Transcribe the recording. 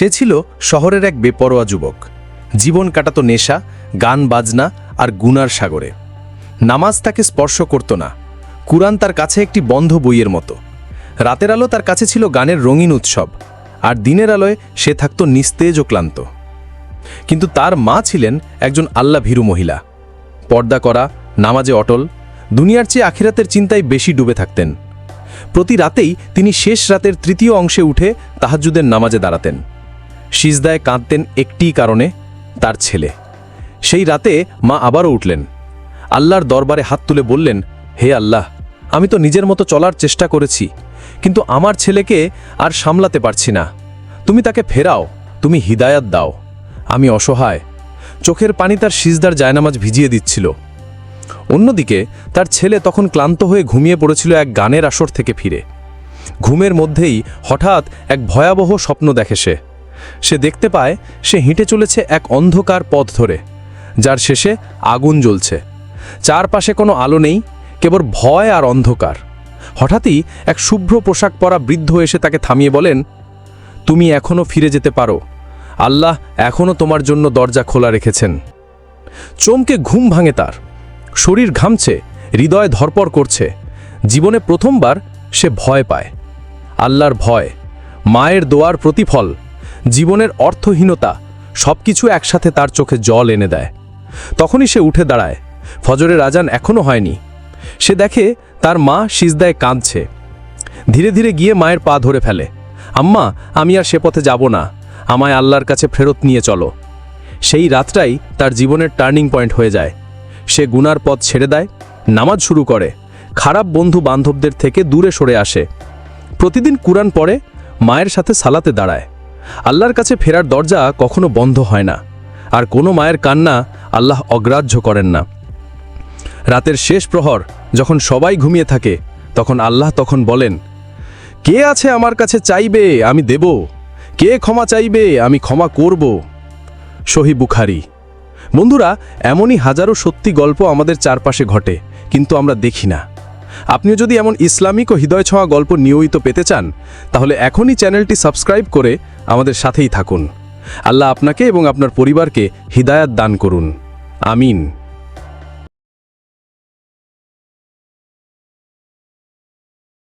সে ছিল শহরের এক বেপরোয়া যুবক। জীবন কাটাতো নেশা, গান বাজনা আর গুনার সাগরে। নামাজ তাকে স্পর্শ করত না। কুরআন তার কাছে একটি বন্ধ বইয়ের মতো। রাতের আলো তার কাছে ছিল গানের রঙিন উৎসব, আর দিনের আলোয় সে থাকত নিস্তেজ ও ক্লান্ত। কিন্তু তার মা ছিলেন একজন আল্লা ভীরু মহিলা। পর্দা করা, নামাজে অটল, দুনিয়ার চেয়ে আখিরাতের চিন্তায় বেশি ডুবে থাকতেন। প্রতি রাতেই তিনি শেষ রাতের তৃতীয় অংশে উঠে তাহাজ্জুদের নামাজে দাঁড়াতেন। সিজদায় কাঁদতেন একটিই কারণে তার ছেলে। সেই রাতে মা আবারও উঠলেন। আল্লাহর দরবারে হাত তুলে বললেন, হে আল্লাহ, আমি তো নিজের মতো চলার চেষ্টা করেছি, কিন্তু আমার ছেলেকে আর সামলাতে পারছি না। তুমি তাকে ফেরাও, তুমি হিদায়াত দাও। আমি অসহায়। চোখের পানি তার সিজদার জায়নামাজ ভিজিয়ে দিচ্ছিল। অন্যদিকে তার ছেলে তখন ক্লান্ত হয়ে ঘুমিয়ে পড়েছিল এক গানের আসর থেকে ফিরে। ঘুমের মধ্যেই হঠাৎ এক ভয়াবহ স্বপ্ন দেখে সে। সে দেখতে পায় সে হেঁটে চলেছে এক অন্ধকার পথ ধরে, যার শেষে আগুন জ্বলছে। চারপাশে কোনো আলো নেই, কেবল ভয় আর অন্ধকার। হঠাৎই এক শুভ্র পোশাক পরা বৃদ্ধ এসে তাকে থামিয়ে বলেন, তুমি এখনও ফিরে যেতে পারো। আল্লাহ এখনও তোমার জন্য দরজা খোলা রেখেছেন। চমকে ঘুম ভাঙে তার। শরীর ঘামছে, হৃদয় ধরপর করছে। জীবনে প্রথমবার সে ভয় পায়। আল্লাহর ভয়, মায়ের দোয়ার প্রতিফল জীবনের অর্থহীনতা সবকিছু একসাথে তার চোখে জল এনে দেয়। তখনই সে উঠে দাঁড়ায়। ফজরের আজান এখনও হয়নি। সে দেখে তার মা সিজদায় কাঁদছে। ধীরে ধীরে গিয়ে মায়ের পা ধরে ফেলে। আম্মা, আমি আর সে পথে যাব না। আমায় আল্লাহর কাছে ফেরত নিয়ে চলো। সেই রাতটাই তার জীবনের টার্নিং পয়েন্ট হয়ে যায়। সে গুনার পথ ছেড়ে দেয়, নামাজ শুরু করে, খারাপ বন্ধু বান্ধবদের থেকে দূরে সরে আসে। প্রতিদিন কুরআন পড়ে, মায়ের সাথে সালাতে দাঁড়ায়। আল্লাহর কাছে ফেরার দরজা কখনো বন্ধ হয় না, আর কোনো মায়ের কান্না আল্লাহ অগ্রাহ্য করেন না। রাতের শেষ প্রহর যখন সবাই ঘুমিয়ে থাকে, তখন আল্লাহ তখন বলেন, কে আছে আমার কাছে চাইবে আমি দেব? কে ক্ষমা চাইবে আমি ক্ষমা করব? শহী বুখারি। বন্ধুরা, এমনই হাজারো সত্যি গল্প আমাদের চারপাশে ঘটে, কিন্তু আমরা দেখি না। আপনিও যদি এমন ইসলামিক ও হৃদয় ছোঁয়া গল্প নিয়মিত পেতে চান, তাহলে এখনই চ্যানেলটি সাবস্ক্রাইব করে আমাদের সাথেই থাকুন। আল্লাহ আপনাকে এবং আপনার পরিবারকে হৃদায়াত দান করুন। আমিন।